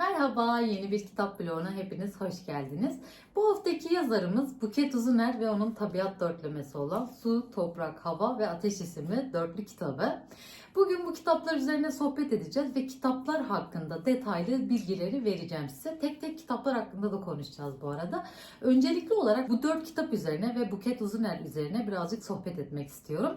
Merhaba, yeni bir kitap bloğuna hepiniz hoş geldiniz. Bu haftaki yazarımız Buket Uzuner ve onun tabiat dörtlemesi olan Su, Toprak, Hava ve Ateş isimli dörtlü kitabı. Bugün bu kitaplar üzerine sohbet edeceğiz ve kitaplar hakkında detaylı bilgileri vereceğim size. Tek tek kitaplar hakkında da konuşacağız bu arada. Öncelikli olarak bu dört kitap üzerine ve Buket Uzuner üzerine birazcık sohbet etmek istiyorum.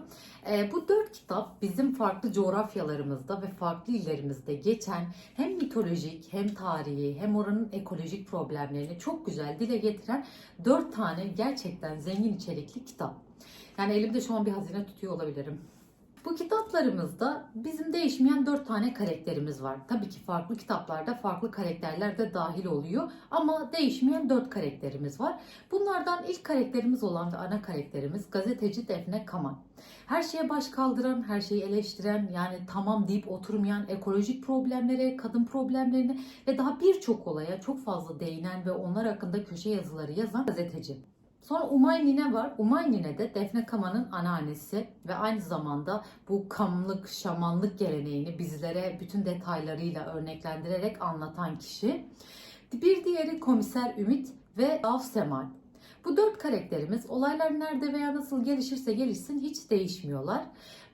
Ee, bu dört kitap bizim farklı coğrafyalarımızda ve farklı illerimizde geçen hem mitolojik hem tarihi hem oranın ekolojik problemlerini çok güzel dile getiren dört tane gerçekten zengin içerikli kitap. Yani elimde şu an bir hazine tutuyor olabilirim. Bu kitaplarımızda bizim değişmeyen dört tane karakterimiz var. Tabii ki farklı kitaplarda farklı karakterler de dahil oluyor ama değişmeyen dört karakterimiz var. Bunlardan ilk karakterimiz olan ve ana karakterimiz gazeteci Defne Kaman. Her şeye baş kaldıran, her şeyi eleştiren, yani tamam deyip oturmayan ekolojik problemlere, kadın problemlerine ve daha birçok olaya çok fazla değinen ve onlar hakkında köşe yazıları yazan gazeteci. Sonra Umay Nine var. Umay Nine de Defne Kaman'ın anneannesi ve aynı zamanda bu kamlık, şamanlık geleneğini bizlere bütün detaylarıyla örneklendirerek anlatan kişi. Bir diğeri komiser Ümit ve Af Semal. Bu dört karakterimiz olaylar nerede veya nasıl gelişirse gelişsin hiç değişmiyorlar.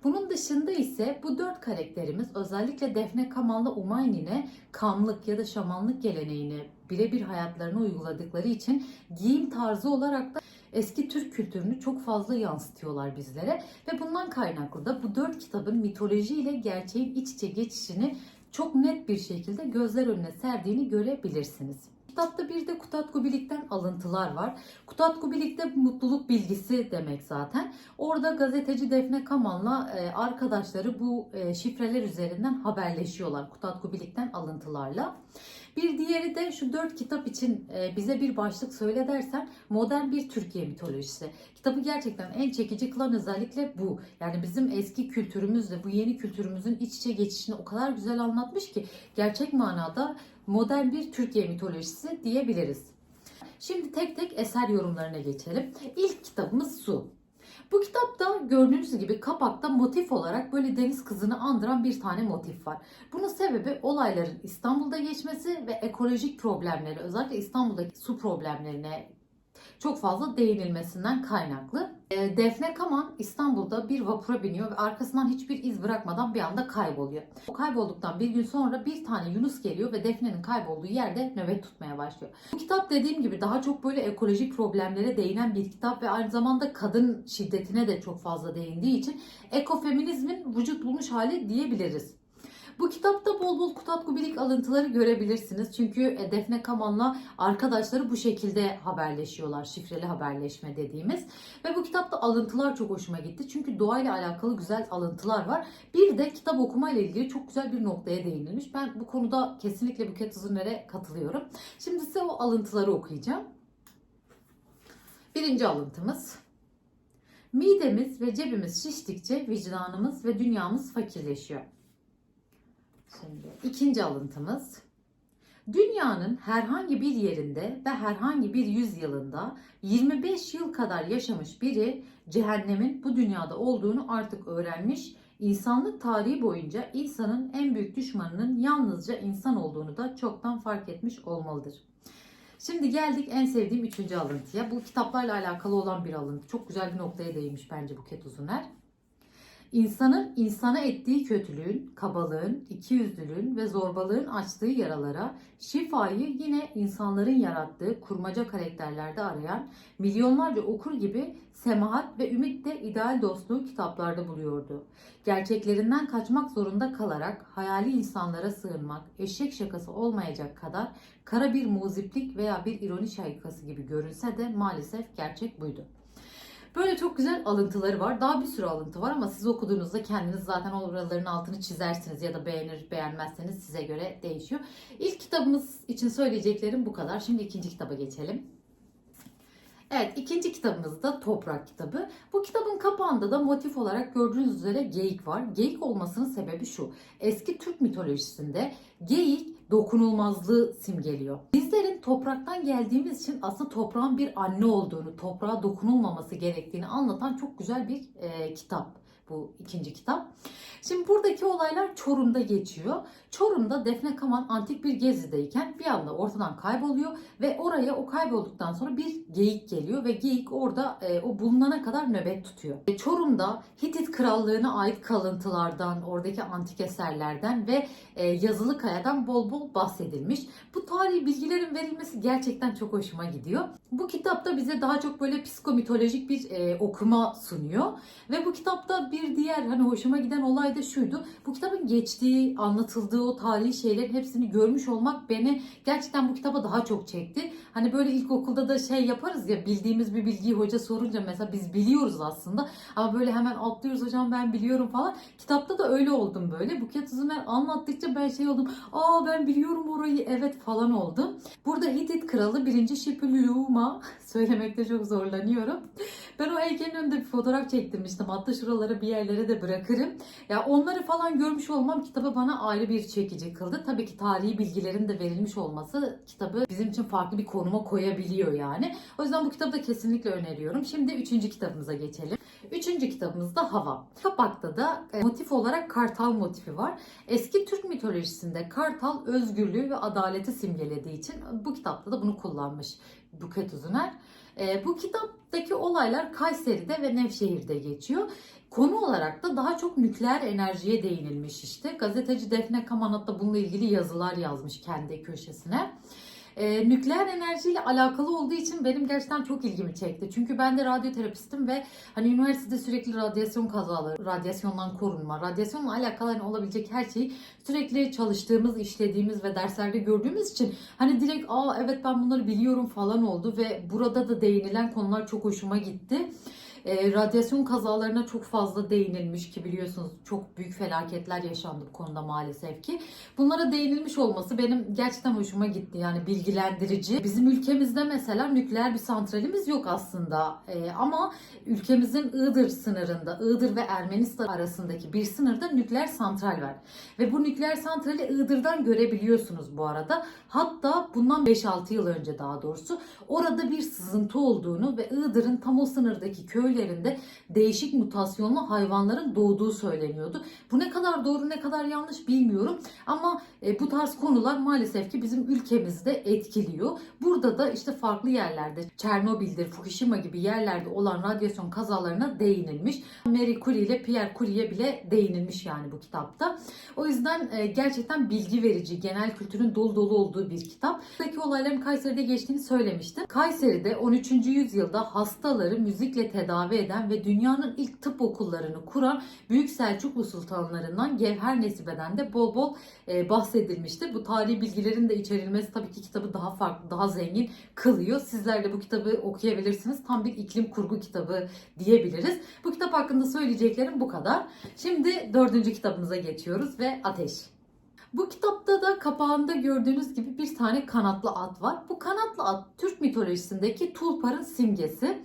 Bunun dışında ise bu dört karakterimiz özellikle Defne Kamal'la Umaynin'e kamlık ya da şamanlık geleneğini birebir hayatlarına uyguladıkları için giyim tarzı olarak da eski Türk kültürünü çok fazla yansıtıyorlar bizlere. Ve bundan kaynaklı da bu dört kitabın mitoloji ile gerçeğin iç içe geçişini çok net bir şekilde gözler önüne serdiğini görebilirsiniz. Kitapta bir de Kutat Kubilik'ten alıntılar var. Kutat Kubilik de mutluluk bilgisi demek zaten. Orada gazeteci Defne Kaman'la e, arkadaşları bu e, şifreler üzerinden haberleşiyorlar. Kutat Kubilik'ten alıntılarla. Bir diğeri de şu dört kitap için e, bize bir başlık söyle dersen modern bir Türkiye mitolojisi. Kitabı gerçekten en çekici kılan özellikle bu. Yani bizim eski kültürümüzle bu yeni kültürümüzün iç içe geçişini o kadar güzel anlatmış ki gerçek manada modern bir Türkiye mitolojisi diyebiliriz. Şimdi tek tek eser yorumlarına geçelim. İlk kitabımız Su. Bu kitapta gördüğünüz gibi kapakta motif olarak böyle deniz kızını andıran bir tane motif var. Bunun sebebi olayların İstanbul'da geçmesi ve ekolojik problemleri özellikle İstanbul'daki su problemlerine çok fazla değinilmesinden kaynaklı. E, Defne Kaman İstanbul'da bir vapura biniyor ve arkasından hiçbir iz bırakmadan bir anda kayboluyor. O kaybolduktan bir gün sonra bir tane Yunus geliyor ve Defne'nin kaybolduğu yerde nöbet tutmaya başlıyor. Bu kitap dediğim gibi daha çok böyle ekolojik problemlere değinen bir kitap ve aynı zamanda kadın şiddetine de çok fazla değindiği için ekofeminizmin vücut bulmuş hali diyebiliriz. Bu kitapta bol bol Kutat Kubilik alıntıları görebilirsiniz. Çünkü e, Defne Kaman'la arkadaşları bu şekilde haberleşiyorlar. Şifreli haberleşme dediğimiz. Ve bu kitapta alıntılar çok hoşuma gitti. Çünkü doğayla alakalı güzel alıntılar var. Bir de kitap okumayla ilgili çok güzel bir noktaya değinilmiş. Ben bu konuda kesinlikle Buket Uzuner'e katılıyorum. Şimdi size o alıntıları okuyacağım. Birinci alıntımız. Midemiz ve cebimiz şiştikçe vicdanımız ve dünyamız fakirleşiyor. Şimdi ikinci alıntımız. Dünyanın herhangi bir yerinde ve herhangi bir yüzyılında 25 yıl kadar yaşamış biri cehennemin bu dünyada olduğunu artık öğrenmiş. İnsanlık tarihi boyunca insanın en büyük düşmanının yalnızca insan olduğunu da çoktan fark etmiş olmalıdır. Şimdi geldik en sevdiğim üçüncü alıntıya. Bu kitaplarla alakalı olan bir alıntı. Çok güzel bir noktaya değinmiş bence Buket Uzuner. İnsanın insana ettiği kötülüğün, kabalığın, ikiyüzlülüğün ve zorbalığın açtığı yaralara şifayı yine insanların yarattığı kurmaca karakterlerde arayan milyonlarca okur gibi semahat ve ümit de ideal dostluğu kitaplarda buluyordu. Gerçeklerinden kaçmak zorunda kalarak hayali insanlara sığınmak eşek şakası olmayacak kadar kara bir muziplik veya bir ironi şakası gibi görünse de maalesef gerçek buydu. Böyle çok güzel alıntıları var. Daha bir sürü alıntı var ama siz okuduğunuzda kendiniz zaten oraların altını çizersiniz ya da beğenir beğenmezseniz size göre değişiyor. İlk kitabımız için söyleyeceklerim bu kadar. Şimdi ikinci kitaba geçelim. Evet ikinci kitabımız da Toprak kitabı. Bu kitabın kapağında da motif olarak gördüğünüz üzere geyik var. Geyik olmasının sebebi şu. Eski Türk mitolojisinde geyik dokunulmazlığı simgeliyor. Bizlerin topraktan geldiğimiz için aslında toprağın bir anne olduğunu, toprağa dokunulmaması gerektiğini anlatan çok güzel bir e, kitap. Bu ikinci kitap. Şimdi buradaki olaylar Çorum'da geçiyor. Çorum'da Defne Kaman antik bir gezideyken bir anda ortadan kayboluyor ve oraya o kaybolduktan sonra bir geyik geliyor ve geyik orada e, o bulunana kadar nöbet tutuyor. E, Çorum'da Hitit Krallığı'na ait kalıntılardan, oradaki antik eserlerden ve e, yazılı kayadan bol bol bahsedilmiş. Bu tarihi bilgilerin verilmesi gerçekten çok hoşuma gidiyor. Bu kitapta bize daha çok böyle psikomitolojik bir e, okuma sunuyor. Ve bu kitapta bir diğer hani hoşuma giden olay da şuydu. Bu kitabın geçtiği, anlatıldığı o tarihi şeylerin hepsini görmüş olmak beni gerçekten bu kitaba daha çok çekti. Hani böyle ilkokulda da şey yaparız ya bildiğimiz bir bilgiyi hoca sorunca mesela biz biliyoruz aslında ama böyle hemen atlıyoruz hocam ben biliyorum falan. Kitapta da öyle oldum böyle. Buket Uzuner anlattıkça ben şey oldum. Aa ben biliyorum orayı evet falan oldum. Burada Hitit kralı 1. Şipülüma söylemekte çok zorlanıyorum. Ben o heykelin önünde bir fotoğraf çektirmiştim. Hatta şuralara bir yerlere de bırakırım. Ya onları falan görmüş olmam kitabı bana ayrı bir çekici kıldı. Tabii ki tarihi bilgilerin de verilmiş olması kitabı bizim için farklı bir konuma koyabiliyor yani. O yüzden bu kitabı da kesinlikle öneriyorum. Şimdi üçüncü kitabımıza geçelim. Üçüncü kitabımız da Hava. Kapakta da e, motif olarak kartal motifi var. Eski Türk mitolojisinde kartal özgürlüğü ve adaleti simgelediği için bu kitapta da bunu kullanmış Buket Uzuner. E, bu kitaptaki olaylar Kayseri'de ve Nevşehir'de geçiyor. Konu olarak da daha çok nükleer enerjiye değinilmiş işte. Gazeteci Defne Kamanat da bununla ilgili yazılar yazmış kendi köşesine. Ee, nükleer enerjiyle alakalı olduğu için benim gerçekten çok ilgimi çekti. Çünkü ben de radyoterapistim ve hani üniversitede sürekli radyasyon kazaları, radyasyondan korunma, radyasyonla alakalı hani olabilecek her şeyi sürekli çalıştığımız, işlediğimiz ve derslerde gördüğümüz için hani direkt aa evet ben bunları biliyorum falan oldu ve burada da değinilen konular çok hoşuma gitti. E, radyasyon kazalarına çok fazla değinilmiş ki biliyorsunuz çok büyük felaketler yaşandı bu konuda maalesef ki. Bunlara değinilmiş olması benim gerçekten hoşuma gitti yani bilgilendirici. Bizim ülkemizde mesela nükleer bir santralimiz yok aslında E, ama ülkemizin Iğdır sınırında, Iğdır ve Ermenistan arasındaki bir sınırda nükleer santral var. Ve bu nükleer santrali Iğdır'dan görebiliyorsunuz bu arada. Hatta bundan 5-6 yıl önce daha doğrusu orada bir sızıntı olduğunu ve Iğdır'ın tam o sınırdaki köylerinde değişik mutasyonlu hayvanların doğduğu söyleniyordu. Bu ne kadar doğru ne kadar yanlış bilmiyorum ama e, bu tarz konular maalesef ki bizim ülkemizde etkiliyor. Burada da işte farklı yerlerde Çernobil'dir, Fukushima gibi yerlerde olan radyasyon kazalarına değinilmiş. Marie Curie ile Pierre Curie'ye bile değinilmiş yani bu kitapta. O yüzden e, gerçekten bilgi verici, genel kültürün dolu dolu olduğu bir kitap. Buradaki olayların Kayseri'de geçtiğini söylemiştim. Kayseri'de 13. yüzyılda hastaları müzikle tedavi eden ve dünyanın ilk tıp okullarını kuran Büyük Selçuklu sultanlarından Gevher Nesibe'den de bol bol e, bahsedilmiştir. Bu tarihi bilgilerin de içerilmesi tabii ki kitabı daha farklı, daha zengin kılıyor. Sizler de bu kitabı okuyabilirsiniz. Tam bir iklim kurgu kitabı diyebiliriz. Bu kitap hakkında söyleyeceklerim bu kadar. Şimdi dördüncü kitabımıza geçiyoruz ve Ateş. Bu kitapta da kapağında gördüğünüz gibi bir tane kanatlı at var. Bu kanatlı at Türk mitolojisindeki tulparın simgesi.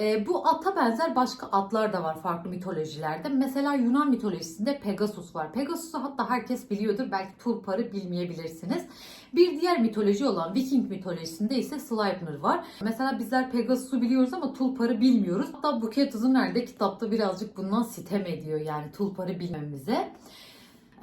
E, bu ata benzer başka atlar da var farklı mitolojilerde. Mesela Yunan mitolojisinde Pegasus var. Pegasus'u hatta herkes biliyordur. Belki Tulpar'ı bilmeyebilirsiniz. Bir diğer mitoloji olan Viking mitolojisinde ise Sleipnir var. Mesela bizler Pegasus'u biliyoruz ama Tulpar'ı bilmiyoruz. Hatta Buket Uzuner de kitapta birazcık bundan sitem ediyor yani Tulpar'ı bilmemize.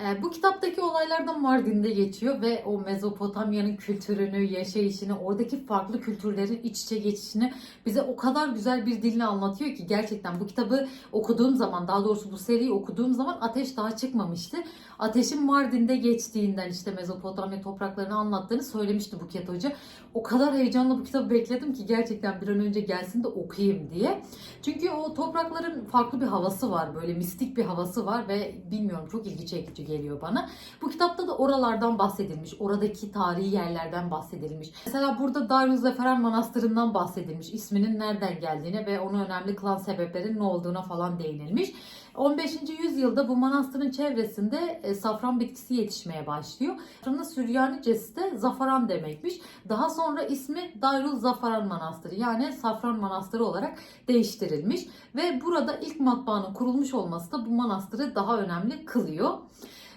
E, bu kitaptaki olaylardan Mardin'de geçiyor ve o Mezopotamya'nın kültürünü, yaşayışını, oradaki farklı kültürlerin iç içe geçişini bize o kadar güzel bir dille anlatıyor ki gerçekten bu kitabı okuduğum zaman, daha doğrusu bu seriyi okuduğum zaman ateş daha çıkmamıştı. Ateşin Mardin'de geçtiğinden işte Mezopotamya topraklarını anlattığını söylemişti Buket Hoca. O kadar heyecanla bu kitabı bekledim ki gerçekten bir an önce gelsin de okuyayım diye. Çünkü o toprakların farklı bir havası var, böyle mistik bir havası var ve bilmiyorum çok ilgi çekici geliyor bana. Bu kitapta da oralardan bahsedilmiş, oradaki tarihi yerlerden bahsedilmiş. Mesela burada Darüzzaferan Manastırı'ndan bahsedilmiş, isminin nereden geldiğine ve onu önemli kılan sebeplerin ne olduğuna falan değinilmiş. 15. yüzyılda bu manastırın çevresinde e, safran bitkisi yetişmeye başlıyor. Safranın Süryanicesi de zafaran demekmiş. Daha sonra ismi Darül Zafaran Manastırı yani Safran Manastırı olarak değiştirilmiş. Ve burada ilk matbaanın kurulmuş olması da bu manastırı daha önemli kılıyor.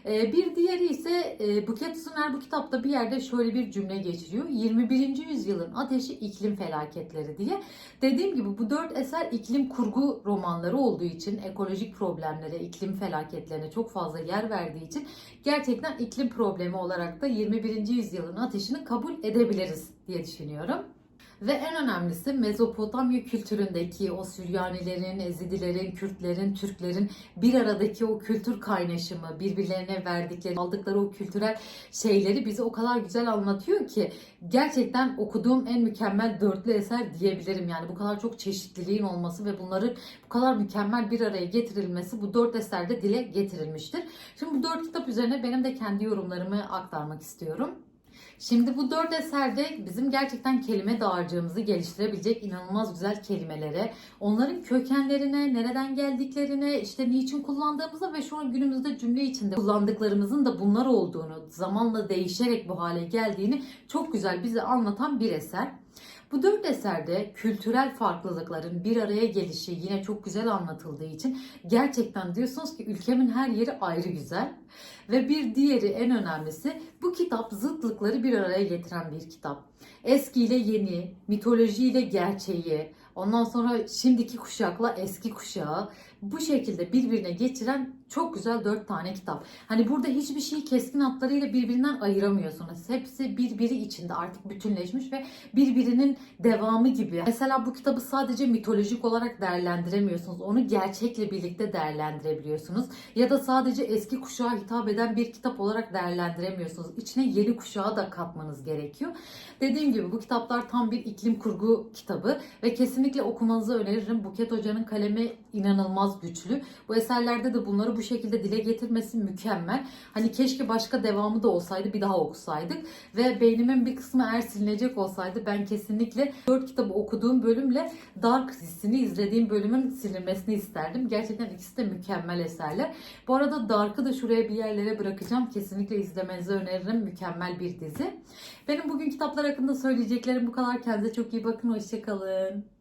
Ee, bir diğeri ise e, Buket Suner bu kitapta bir yerde şöyle bir cümle geçiriyor. 21. yüzyılın ateşi iklim felaketleri diye. Dediğim gibi bu dört eser iklim kurgu romanları olduğu için ekolojik problemlere, iklim felaketlerine çok fazla yer verdiği için gerçekten iklim problemi olarak da 21. yüzyılın ateşini kabul edebiliriz diye düşünüyorum. Ve en önemlisi Mezopotamya kültüründeki o Süryanilerin, Ezidilerin, Kürtlerin, Türklerin bir aradaki o kültür kaynaşımı, birbirlerine verdikleri, aldıkları o kültürel şeyleri bize o kadar güzel anlatıyor ki gerçekten okuduğum en mükemmel dörtlü eser diyebilirim. Yani bu kadar çok çeşitliliğin olması ve bunların bu kadar mükemmel bir araya getirilmesi bu dört eserde dile getirilmiştir. Şimdi bu dört kitap üzerine benim de kendi yorumlarımı aktarmak istiyorum. Şimdi bu dört eserde bizim gerçekten kelime dağarcığımızı geliştirebilecek inanılmaz güzel kelimelere, onların kökenlerine, nereden geldiklerine, işte niçin kullandığımıza ve şu an günümüzde cümle içinde kullandıklarımızın da bunlar olduğunu, zamanla değişerek bu hale geldiğini çok güzel bize anlatan bir eser. Bu dört eserde kültürel farklılıkların bir araya gelişi yine çok güzel anlatıldığı için gerçekten diyorsunuz ki ülkemin her yeri ayrı güzel. Ve bir diğeri en önemlisi bu kitap zıtlıkları bir araya getiren bir kitap. Eski ile yeni, mitoloji ile gerçeği, ondan sonra şimdiki kuşakla eski kuşağı bu şekilde birbirine geçiren çok güzel dört tane kitap. Hani burada hiçbir şeyi keskin hatlarıyla birbirinden ayıramıyorsunuz. Hepsi birbiri içinde artık bütünleşmiş ve birbirinin devamı gibi. Mesela bu kitabı sadece mitolojik olarak değerlendiremiyorsunuz. Onu gerçekle birlikte değerlendirebiliyorsunuz. Ya da sadece eski kuşağa hitap eden bir kitap olarak değerlendiremiyorsunuz. İçine yeni kuşağı da katmanız gerekiyor. Dediğim gibi bu kitaplar tam bir iklim kurgu kitabı ve kesinlikle okumanızı öneririm. Buket Hoca'nın kalemi inanılmaz güçlü. Bu eserlerde de bunları bu şekilde dile getirmesi mükemmel. Hani keşke başka devamı da olsaydı bir daha okusaydık ve beynimin bir kısmı eğer silinecek olsaydı ben kesinlikle 4 kitabı okuduğum bölümle Dark dizisini izlediğim bölümün silinmesini isterdim. Gerçekten ikisi de mükemmel eserler. Bu arada Dark'ı da şuraya bir yerlere bırakacağım. Kesinlikle izlemenizi öneririm. Mükemmel bir dizi. Benim bugün kitaplar hakkında söyleyeceklerim bu kadar. Kendinize çok iyi bakın. Hoşçakalın.